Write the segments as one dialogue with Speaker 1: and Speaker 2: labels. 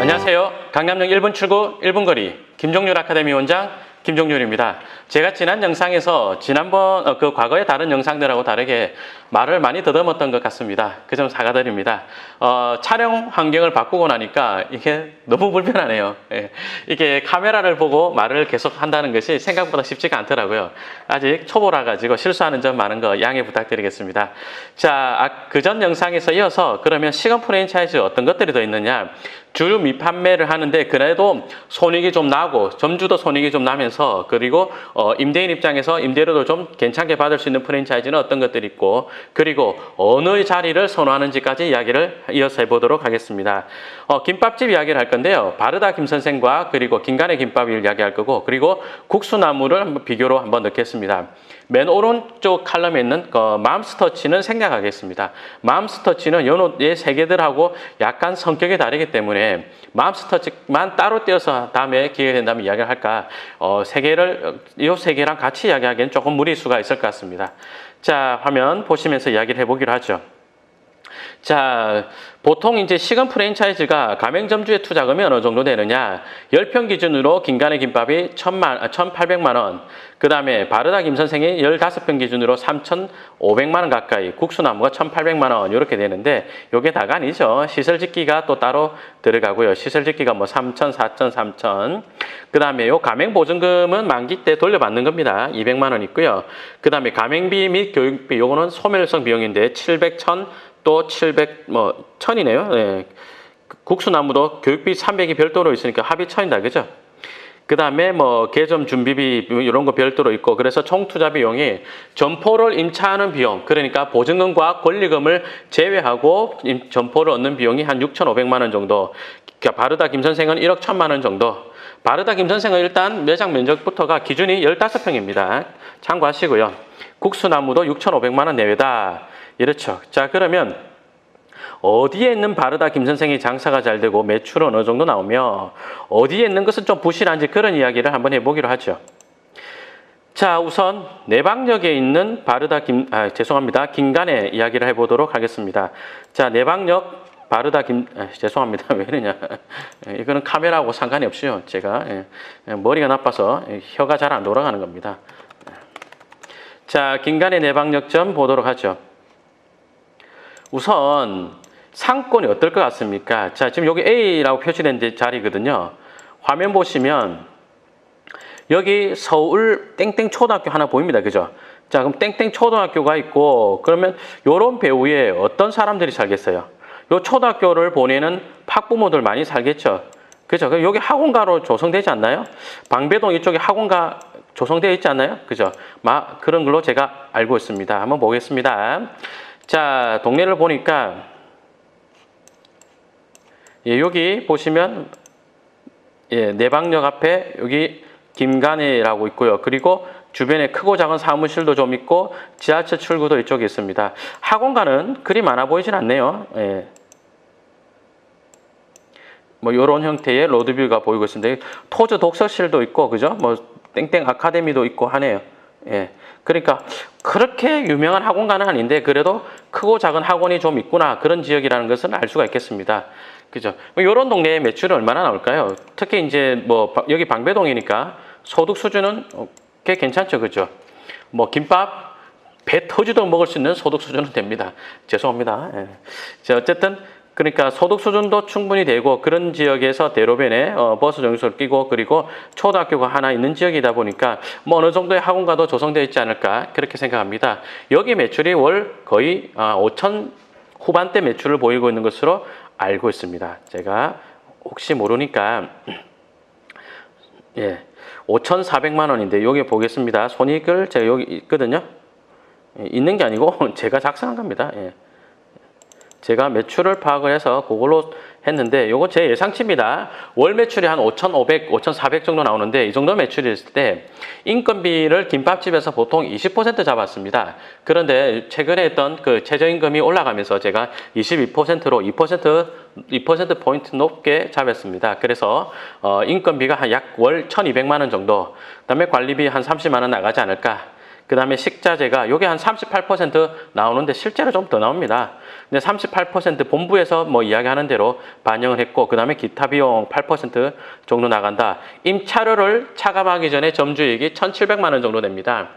Speaker 1: 안녕하세요. 강남역 1분 출구 1분 거리 김종률 아카데미 원장 김종률입니다. 제가 지난 영상에서 지난번 어, 그 과거의 다른 영상들하고 다르게 말을 많이 더듬었던 것 같습니다. 그 점 사과드립니다. 어, 촬영 환경을 바꾸고 나니까 이게 너무 불편하네요. 예. 이게 카메라를 보고 말을 계속 한다는 것이 생각보다 쉽지가 않더라고요. 아직 초보라 가지고 실수하는 점 많은 거 양해 부탁드리겠습니다. 자, 그전 영상에서 이어서 그러면 시간 프랜차이즈 어떤 것들이 더 있느냐? 주류 미판매를 하는데 그래도 손익이 좀 나고 점주도 손익이 좀 나면서 그리고 어, 임대인 입장에서 임대료도 좀 괜찮게 받을 수 있는 프랜차이즈는 어떤 것들이 있고 그리고 어느 자리를 선호하는지까지 이야기를 이어서 해보도록 하겠습니다. 어, 김밥집 이야기를 할 건데요. 바르다 김 선생과 그리고 김간의 김밥을 이야기할 거고 그리고 국수나무를 한번 비교로 한번 넣겠습니다. 맨 오른쪽 칼럼에 있는 그 맘스터치는 생략하겠습니다. 맘스터치는 연호의 세 개들하고 약간 성격이 다르기 때문에 맘스터치만 따로 떼어서 다음에 기회가 된다면 이야기를 할까 어, 세 개를 이 세 개랑 같이 이야기하기엔 조금 무리수가 있을 것 같습니다. 자 화면 보시면서 이야기를 해보기로 하죠. 자, 보통 이제 시간 프랜차이즈가 가맹점주의 투자금이 어느 정도 되느냐. 10평 기준으로 김간의 김밥이 1,000만, 아, 1,800만 원. 그 다음에 바르다 김 선생이 15평 기준으로 3,500만 원 가까이. 국수나무가 1,800만 원. 이렇게 되는데, 요게 다가 아니죠. 시설 짓기가 또 따로 들어가고요. 시설 짓기가 뭐 3,000, 4,000, 3,000. 그 다음에 요 가맹 보증금은 만기 때 돌려받는 겁니다. 200만 원 있고요. 그 다음에 가맹비 및 교육비, 요거는 소멸성 비용인데 700, 1000, 또 700, 뭐, 1000이네요. 네. 국수나무도 교육비 300이 별도로 있으니까 합이 1000이다. 그죠? 그 다음에 뭐, 개점 준비비, 이런 거 별도로 있고, 그래서 총 투자 비용이 점포를 임차하는 비용, 그러니까 보증금과 권리금을 제외하고 임- 점포를 얻는 비용이 한 6,500만 원 정도. 그러니까 바르다 김 선생은 1억 1천만 원 정도. 바르다 김 선생은 일단 매장 면적부터가 기준이 15평입니다. 참고하시고요. 국수나무도 6,500만 원 내외다. 이렇죠. 자, 그러면 어디에 있는 바르다 김 선생이 장사가 잘 되고 매출은 어느 정도 나오며 어디에 있는 것은 좀 부실한지 그런 이야기를 한번 해보기로 하죠. 자, 우선 내방역에 있는 바르다 김, 아, 죄송합니다. 김간의 이야기를 해보도록 하겠습니다. 자, 내방역 바르다 김, 아, 죄송합니다. 왜 이러냐. 예, 이거는 카메라하고 상관이 없어요. 제가 예, 예, 머리가 나빠서 예, 혀가 잘 안 돌아가는 겁니다. 자, 김간의 내방역점 보도록 하죠. 우선 상권이 어떨 것 같습니까? 자, 지금 여기 A라고 표시된 데 자리거든요. 화면 보시면 여기 서울 땡땡 초등학교 하나 보입니다. 그죠? 자, 그럼 땡땡 초등학교가 있고 그러면 요런 배우에 어떤 사람들이 살겠어요? 요 초등학교를 보내는 학부모들 많이 살겠죠. 그죠? 그럼 여기 학원가로 조성되지 않나요? 방배동 이쪽에 학원가 조성되어 있지 않나요? 그죠? 마, 그런 걸로 제가 알고 있습니다. 한번 보겠습니다. 자, 동네를 보니까 예, 여기 보시면 예, 내방역 앞에 여기 김간이라고 있고요. 그리고 주변에 크고 작은 사무실도 좀 있고 지하철 출구도 이쪽에 있습니다. 학원가는 그리 많아 보이진 않네요. 예. 뭐 이런 형태의 로드뷰가 보이고 있습니다. 토즈 독서실도 있고 그죠? 뭐 땡땡 아카데미도 있고 하네요. 예. 그러니까 그렇게 유명한 학원가는 아닌데 그래도 크고 작은 학원이 좀 있구나 그런 지역이라는 것은 알 수가 있겠습니다. 그죠? 이런 동네에 매출이 얼마나 나올까요? 특히 이제 뭐 바- 여기 방배동이니까 소득 수준은 어, 꽤 괜찮죠, 그죠? 뭐 김밥 배 터지도 먹을 수 있는 소득 수준은 됩니다. 죄송합니다. 예. 자, 어쨌든 그러니까 소득 수준도 충분히 되고 그런 지역에서 대로변에 어, 버스 정류소를 끼고 그리고 초등학교가 하나 있는 지역이다 보니까 뭐 어느 정도의 학원가도 조성되어 있지 않을까 그렇게 생각합니다. 여기 매출이 월 거의 아, 5천 후반대 매출을 보이고 있는 것으로 알고 있습니다. 제가 혹시 모르니까 예, 5,400만 원인데 여기 보겠습니다. 손익을 제가 여기 있거든요. 예, 있는 게 아니고 제가 작성한 겁니다. 예. 제가 매출을 파악을 해서 그걸로 했는데 요거 제 예상치입니다. 월 매출이 한 5,500, 5,400 정도 나오는데 이 정도 매출이 있을 때 인건비를 김밥집에서 보통 20% 잡았습니다. 그런데 최근에 했던 그 최저임금이 올라가면서 제가 22%로 2% 2% 포인트 높게 잡았습니다. 그래서 어 인건비가 한 약 월 1,200만 원 정도, 그다음에 관리비 한 30만 원 나가지 않을까. 그 다음에 식자재가 요게 한 38% 나오는데 실제로 좀 더 나옵니다. 근데 38% 본부에서 뭐 이야기하는 대로 반영을 했고 그 다음에 기타 비용 8% 정도 나간다. 임차료를 차감하기 전에 점주이익이 1,700만 원 정도 됩니다.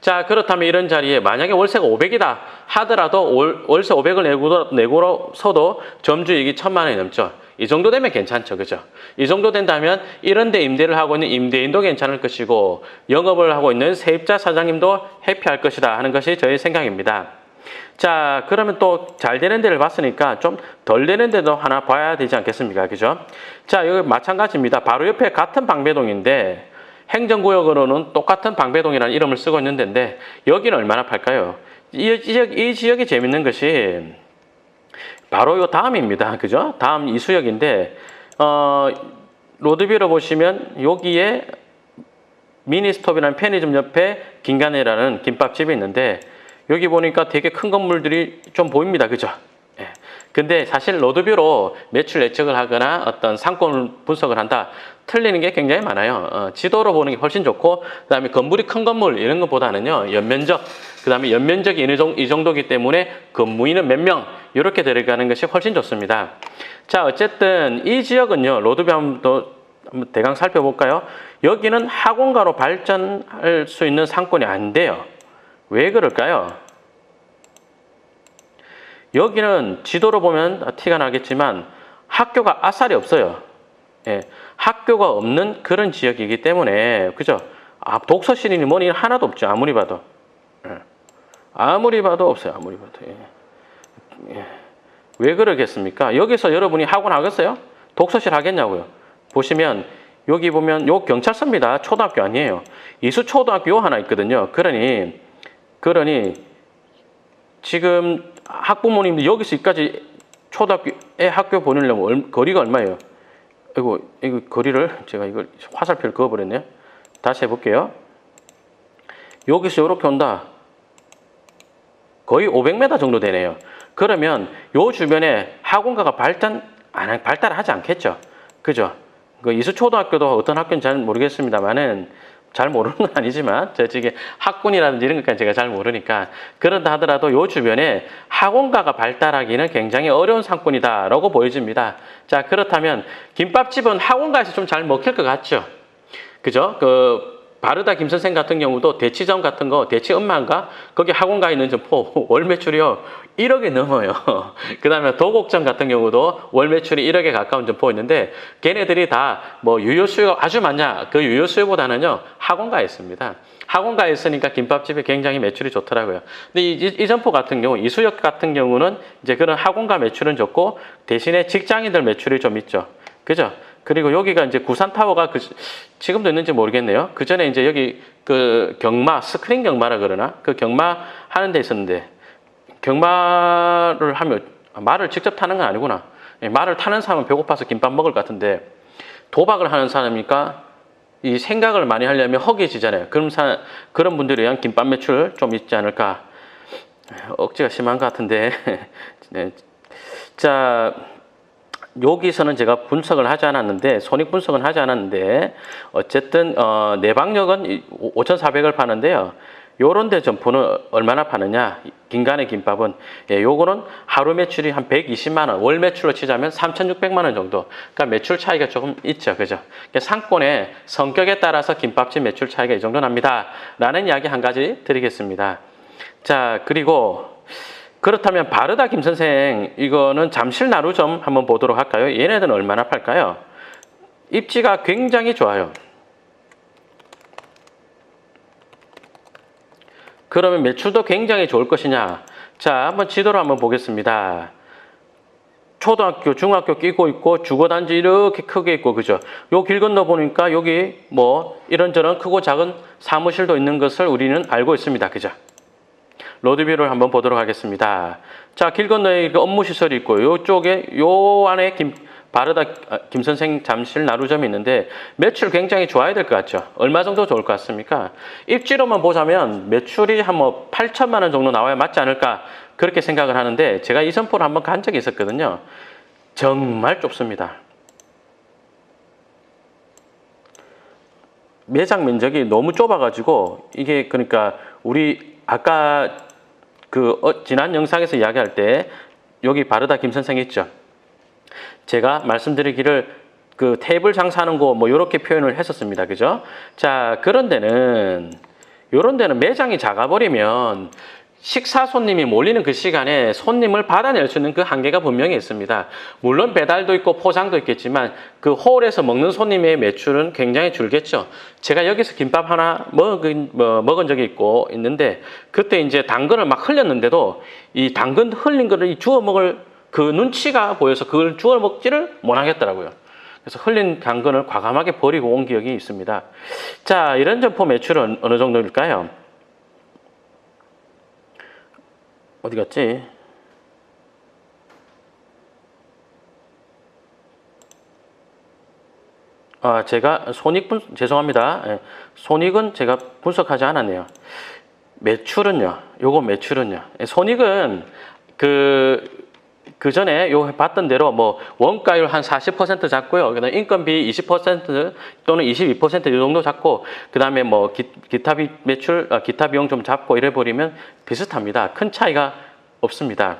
Speaker 1: 자 그렇다면 이런 자리에 만약에 월세가 500이다 하더라도 월, 월세 500을 내고, 내고서도 점주이익이 1000만 원이 넘죠. 이 정도 되면 괜찮죠. 그죠? 이 정도 된다면 이런 데 임대를 하고 있는 임대인도 괜찮을 것이고 영업을 하고 있는 세입자 사장님도 해피할 것이다 하는 것이 저의 생각입니다. 자, 그러면 또 잘 되는 데를 봤으니까 좀 덜 되는 데도 하나 봐야 되지 않겠습니까? 그죠? 자, 여기 마찬가지입니다. 바로 옆에 같은 방배동인데 행정구역으로는 똑같은 방배동이라는 이름을 쓰고 있는 데인데 여기는 얼마나 팔까요? 이 지역, 이 지역이 재밌는 것이 바로 요 다음입니다. 그죠? 다음 이 수역인데, 어, 로드뷰로 보시면 여기에 미니스톱이라는 편의점 옆에 김간이라는 김밥집이 있는데 여기 보니까 되게 큰 건물들이 좀 보입니다. 그죠? 예. 근데 사실 로드뷰로 매출 예측을 하거나 어떤 상권 분석을 한다 틀리는 게 굉장히 많아요. 어, 지도로 보는 게 훨씬 좋고 그 다음에 건물이 큰 건물 이런 것보다는요 연면적 그 다음에 연면적이 이 정도- 이 정도기 때문에 근무인은 몇 명 이렇게 들어가는 것이 훨씬 좋습니다. 자 어쨌든 이 지역은요 로드뷰 한번 더 한번 대강 살펴볼까요? 여기는 학원가로 발전할 수 있는 상권이 안 돼요. 왜 그럴까요? 여기는 지도로 보면 티가 나겠지만 학교가 아싸리 없어요. 예, 학교가 없는 그런 지역이기 때문에 그죠? 아, 독서실이니 뭐니 하나도 없죠. 아무리 봐도. 예. 아무리 봐도 없어요. 아무리 봐도. 예. 예. 왜 그러겠습니까? 여기서 여러분이 학원 하겠어요? 독서실 하겠냐고요? 보시면 여기 보면 요 경찰서입니다. 초등학교 아니에요. 이수 초등학교 요 하나 있거든요. 그러니 그러니 지금 학부모님들 여기 서 여기까지 초등학교에 학교 보내려면 얼- 거리가 얼마예요? 이거 이거 거리를 제가 이걸 화살표를 그어버렸네요. 다시 해볼게요. 여기서 이렇게 온다. 거의 500m 정도 되네요. 그러면 요 주변에 학원가가 발전 안 발달하지 않겠죠. 그죠? 그 이수초등학교도 어떤 학교인지 잘 모르겠습니다만은 잘 모르는 건 아니지만 저 지금 학군이라든지 이런 것까지 제가 잘 모르니까 그런다 하더라도 요 주변에 학원가가 발달하기는 굉장히 어려운 상권이다라고 보여집니다. 자 그렇다면 김밥집은 학원가에서 좀 잘 먹힐 것 같죠? 그죠? 그 바르다 김선생 같은 경우도 대치점 같은 거 대치 음마인가 거기 학원 가 있는 점포 월 매출이요 1억이 넘어요. 그 다음에 도곡점 같은 경우도 월 매출이 1억에 가까운 점포 있는데 걔네들이 다 뭐 유효 수요가 아주 많냐 그 유효 수요보다는요 학원가에 있습니다. 학원가에 있으니까 김밥집이 굉장히 매출이 좋더라고요. 근데 이, 이, 이 점포 같은 경우 이수역 같은 경우는 이제 그런 학원가 매출은 좋고 대신에 직장인들 매출이 좀 있죠. 그죠? 그리고 여기가 이제 구산타워가 그, 지금도 있는지 모르겠네요. 그 전에 이제 여기 그 경마, 스크린 경마라 그러나? 그 경마 하는 데 있었는데, 경마를 하면, 아, 말을 직접 타는 건 아니구나. 예, 말을 타는 사람은 배고파서 김밥 먹을 것 같은데, 도박을 하는 사람이니까 이 생각을 많이 하려면 허기지잖아요. 그런 사, 그런 분들에 의한 김밥 매출 좀 있지 않을까. 억지가 심한 것 같은데. 네. 자, 여기서는 제가 분석을 하지 않았는데 손익 분석은 하지 않았는데 어쨌든 어, 내방역은 5,400을 파는데요. 요런 데 점포는 얼마나 파느냐? 긴간의 김밥은 예, 요거는 하루 매출이 한 120만 원, 월 매출로 치자면 3,600만 원 정도. 그러니까 매출 차이가 조금 있죠. 그죠? 그러니까 상권의 성격에 따라서 김밥집 매출 차이가 이 정도 납니다. 라는 이야기 한 가지 드리겠습니다. 자, 그리고 그렇다면 바르다 김 선생 이거는 잠실 나루점 한번 보도록 할까요? 얘네들은 얼마나 팔까요? 입지가 굉장히 좋아요. 그러면 매출도 굉장히 좋을 것이냐? 자, 한번 지도로 한번 보겠습니다. 초등학교, 중학교 끼고 있고 주거단지 이렇게 크게 있고 그죠? 요 길 건너 보니까 여기 뭐 이런저런 크고 작은 사무실도 있는 것을 우리는 알고 있습니다. 그죠? 로드뷰를 한번 보도록 하겠습니다. 자, 길 건너에 업무 시설이 있고, 요쪽에, 요 안에 김, 바르다 아, 김선생 잠실 나루점이 있는데, 매출 굉장히 좋아야 될 것 같죠? 얼마 정도 좋을 것 같습니까? 입지로만 보자면 매출이 한 뭐 8천만 원 정도 나와야 맞지 않을까, 그렇게 생각을 하는데, 제가 이 선포를 한번 간 적이 있었거든요. 정말 좁습니다. 매장 면적이 너무 좁아가지고 이게 그러니까 우리 아까 그 어, 지난 영상에서 이야기할 때 여기 바르다 김 선생 있죠. 제가 말씀드리기를 그 테이블 장사하는 거 뭐 이렇게 표현을 했었습니다. 그죠? 자, 그런 데는 요런 데는 매장이 작아버리면 식사 손님이 몰리는 그 시간에 손님을 받아낼 수 있는 그 한계가 분명히 있습니다. 물론 배달도 있고 포장도 있겠지만 그 홀에서 먹는 손님의 매출은 굉장히 줄겠죠. 제가 여기서 김밥 하나 먹은, 뭐, 먹은 적이 있고 있는데 그때 이제 당근을 막 흘렸는데도 이 당근 흘린 거를 이 주워 먹을 그 눈치가 보여서 그걸 주워 먹지를 못하겠더라고요. 그래서 흘린 당근을 과감하게 버리고 온 기억이 있습니다. 자, 이런 점포 매출은 어느 정도일까요? 어디 갔지? 아, 제가 손익 분 죄송합니다. 예, 손익은 제가 분석하지 않았네요. 매출은요. 요거 매출은요. 예, 손익은 그, 그 전에 요 봤던 대로 뭐 원가율 한 40% 잡고요. 그다음 인건비 20% 또는 22%이 정도 잡고 그다음에 뭐 기, 기타 비 매출 아, 기타 비용 좀 잡고 이래 버리면 비슷합니다. 큰 차이가 없습니다.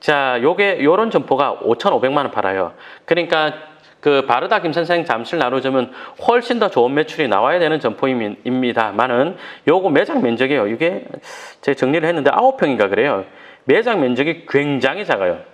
Speaker 1: 자, 요게 요런 점포가 5,500만 원 팔아요. 그러니까 그 바르다 김 선생 잠실 나누점은 훨씬 더 좋은 매출이 나와야 되는 점포입니다만은 요거 매장 면적이에요. 이게 제가 정리를 했는데 9평인가 그래요. 매장 면적이 굉장히 작아요.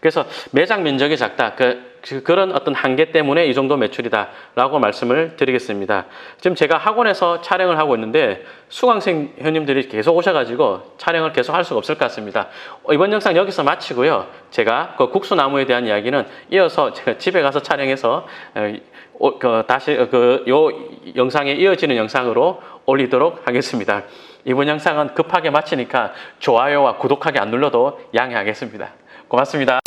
Speaker 1: 그래서 매장 면적이 작다. 그, 그- 그런 어떤 한계 때문에 이 정도 매출이다라고 말씀을 드리겠습니다. 지금 제가 학원에서 촬영을 하고 있는데 수강생 회원님들이 계속 오셔가지고 촬영을 계속 할 수가 없을 것 같습니다. 어, 이번 영상 여기서 마치고요. 제가 그 국수나무에 대한 이야기는 이어서 제가 집에 가서 촬영해서 어, 어, 그 다시 그 요 영상에 이어지는 영상으로 올리도록 하겠습니다. 이번 영상은 급하게 마치니까 좋아요와 구독하기 안 눌러도 양해하겠습니다. 고맙습니다.